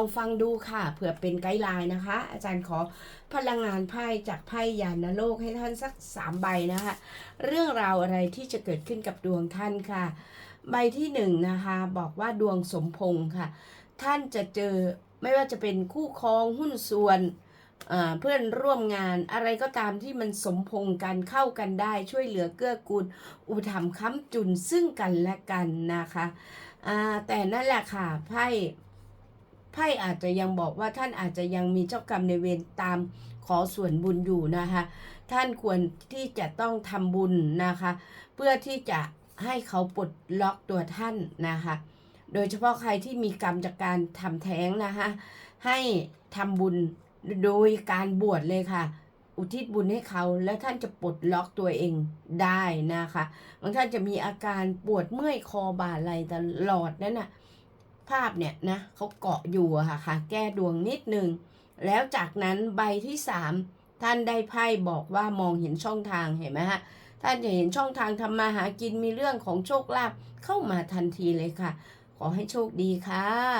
องฟังดูค่ะเผื่อเป็นไกด์ไลน์นะคะ อาจารย์ขอพลังงานไพ่จากไพ่ยานโลกให้ท่านสักสามใบนะคะ เรื่องราวอะไรที่จะเกิดขึ้นกับดวงท่านค่ะ ใบที่หนึ่งนะคะ บอกว่าดวงสมพงษ์ค่ะ ท่านจะเจอไม่ว่าจะเป็นคู่ครองหุ้นส่วนเพื่อนร่วมงานอะไรก็ตามที่มันสมพงษ์กันเข้ากันได้ช่วยเหลือเกื้อกูลอุปถัมภ์ค้ำจุนซึ่งกันและกันนะคะแต่นั่นแหละค่ะไพ่ ไพ่อาจจะยังบอกว่าท่านอาจจะยังมีเจ้ากรรมในเวรตามขอส่วนบุญอยู่นะคะ ท่านควรที่จะต้องทำบุญนะคะ เพื่อที่จะให้เขาปลดล็อกตัวท่านนะคะ โดยเฉพาะใครที่มีกรรมจากการทำแท้งนะคะ ให้ทำบุญโดยการบวชเลยค่ะ อุทิศบุญให้เขาแล้วท่านจะปลดล็อกตัวเองได้นะคะบางท่านจะมีอาการปวดเมื่อยคอบ่าไหลตลอดนั่นน่ะ ภาพเนี่ยนะเขาเกาะอยู่อะค่ะค่ะ แก้ดวงนิดนึง แล้วจากนั้นใบที่สามท่านได้ไพ่บอกว่ามองเห็นช่องทางเห็นไหมฮะท่านจะเห็นช่องทางทำมาหากินมีเรื่องของโชคลาภเข้ามาทันทีเลยค่ะ ขอให้โชคดีค่ะ